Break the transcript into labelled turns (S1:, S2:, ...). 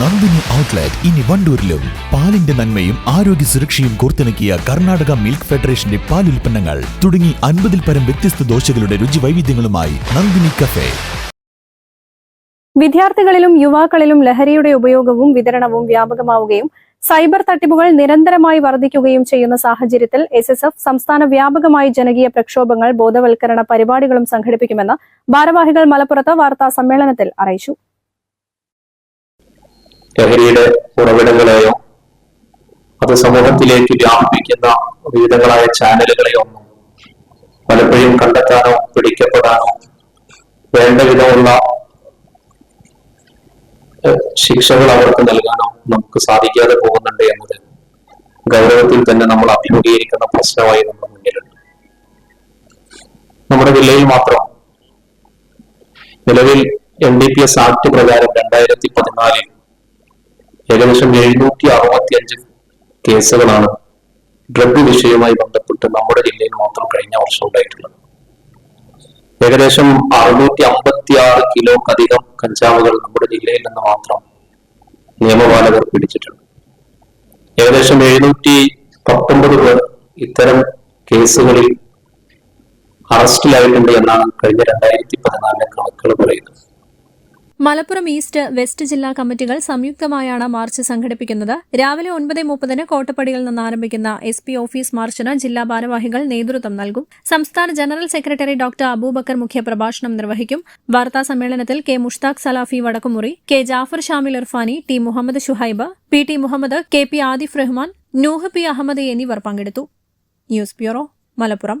S1: Nandini outlet ഇനി വണ്ടൂരിലും. പാലിന്റെ നന്മയും ആരോഗ്യ സുരക്ഷയും കോർത്തിണക്കിയ കർണാടക മിൽക്ക് ഫെഡറേഷന്റെ പാൽ ഉൽപ്പന്നങ്ങൾ തുടങ്ങി അൻപതിൽ പരം വ്യത്യസ്ത ദോശകളുടെ രുചി വൈവിധ്യങ്ങളുമായി നന്ദിനി കഫേ.
S2: വിദ്യാർത്ഥികളിലും യുവാക്കളിലും ലഹരിയുടെ ഉപയോഗവും വിതരണവും വ്യാപകമാവുകയും സൈബർ തട്ടിപ്പുകൾ നിരന്തരമായി വർദ്ധിക്കുകയും ചെയ്യുന്ന സാഹചര്യത്തിൽ എസ് എസ് എഫ് സംസ്ഥാന വ്യാപകമായി ജനകീയ പ്രക്ഷോഭങ്ങൾ ബോധവൽക്കരണ പരിപാടികളും സംഘടിപ്പിക്കുമെന്ന് ഭാരവാഹികൾ മലപ്പുറത്ത് വാർത്താ സമ്മേളനത്തിൽ അറിയിച്ചു.
S3: ലഹരിയുടെ ഉറവിടങ്ങളെയോ അത് സമൂഹത്തിലേക്ക് വ്യാപിപ്പിക്കുന്ന വിവിധങ്ങളായ ചാനലുകളെയോ ഒന്നും പലപ്പോഴും കണ്ടെത്താനോ പിടിക്കപ്പെടാനോ വേണ്ട വിധമുള്ള ശിക്ഷകൾ അവർക്ക് നൽകാനോ നമുക്ക് സാധിക്കാതെ പോകുന്നുണ്ട് എന്നത് ഗൗരവത്തിൽ തന്നെ നമ്മൾ അഭിമുഖീകരിക്കുന്ന പ്രശ്നമായി നമ്മുടെ മുന്നിലുണ്ട്. നമ്മുടെ ജില്ലയിൽ മാത്രം നിലവിൽ N D P S act പ്രകാരം രണ്ടായിരത്തി പതിനാലിൽ ഏകദേശം എഴുന്നൂറ്റി അറുപത്തി അഞ്ച് കേസുകളാണ് ഡ്രഗ് വിഷയവുമായി ബന്ധപ്പെട്ട് നമ്മുടെ ജില്ലയിൽ മാത്രം കഴിഞ്ഞ വർഷം ഉണ്ടായിട്ടുള്ളത്. ഏകദേശം അറുന്നൂറ്റി അമ്പത്തി ആറ് കിലോക്കധികം കഞ്ചാവുകൾ നമ്മുടെ ജില്ലയിൽ നിന്ന് മാത്രം നിയമപാലകർ പിടിച്ചിട്ടുണ്ട്. ഏകദേശം എഴുന്നൂറ്റി പത്തൊമ്പത് പേർ ഇത്തരം കേസുകളിൽ അറസ്റ്റിലായിട്ടുണ്ട് എന്നാണ് കഴിഞ്ഞ രണ്ടായിരത്തി പതിനാലിലെ കണക്കുകൾ പറയുന്നത്.
S4: മലപ്പുറം ഈസ്റ്റ് വെസ്റ്റ് ജില്ലാ കമ്മിറ്റികൾ സംയുക്തമായാണ് മാർച്ച് സംഘടിപ്പിക്കുന്നത്. രാവിലെ ഒൻപത് മുപ്പതിന് കോട്ടപ്പടിയിൽ നിന്ന് ആരംഭിക്കുന്ന എസ് പി ഓഫീസ് മാർച്ചിന് ജില്ലാ ഭാരവാഹികൾ നേതൃത്വം നൽകും. സംസ്ഥാന ജനറൽ സെക്രട്ടറി ഡോക്ടർ അബൂബക്കർ മുഖ്യ പ്രഭാഷണം നിർവഹിക്കും. വാർത്താ സമ്മേളനത്തിൽ K Mushtaq Salafi Vadakkumuri K Jafar Shamil Irfani T Muhammad Shuhaib P T Muhammad K P Adif Rahman Nooh P Ahmed എന്നിവർ പങ്കെടുത്തു. News bureau Malappuram.